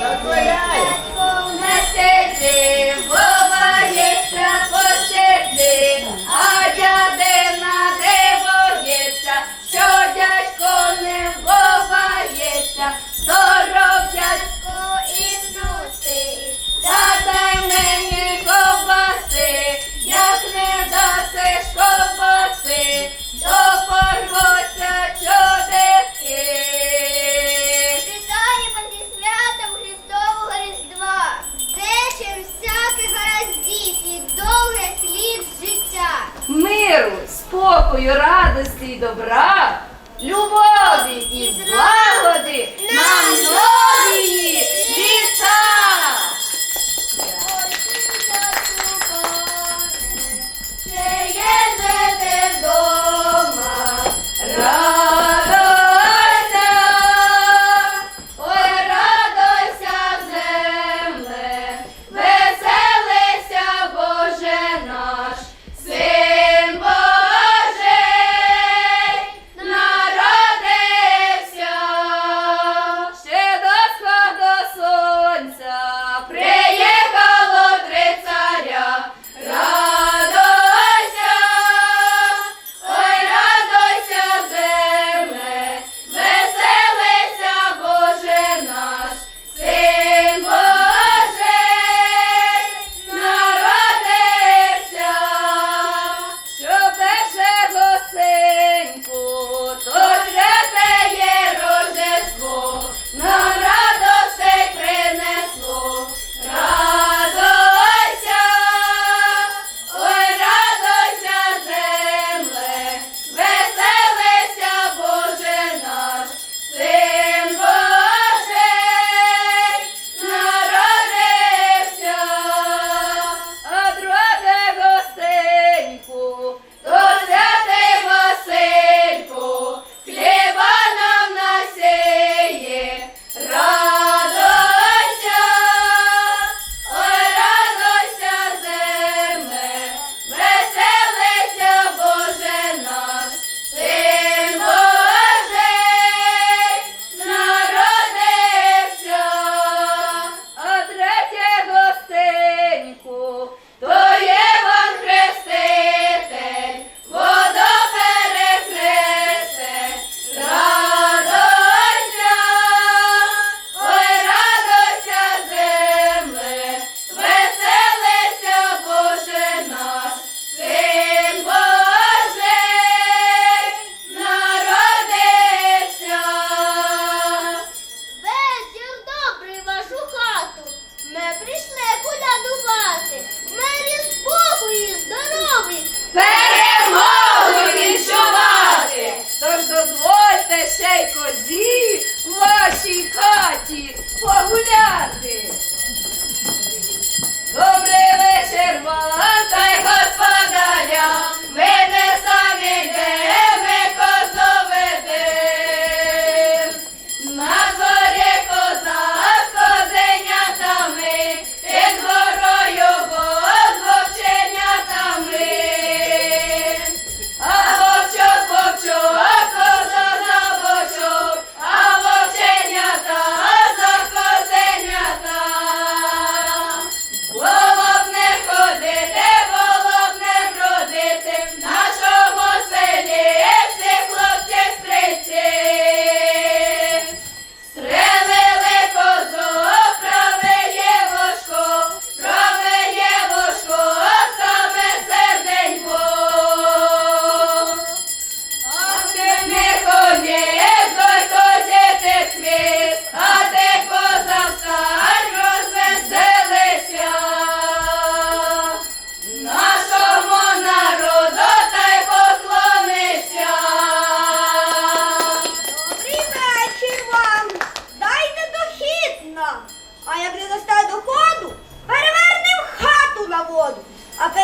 That's right. спокою, радості і добра, любові і зла.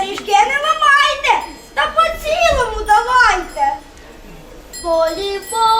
Пиріжки не ламайте та по цілому давайте. Поліпо.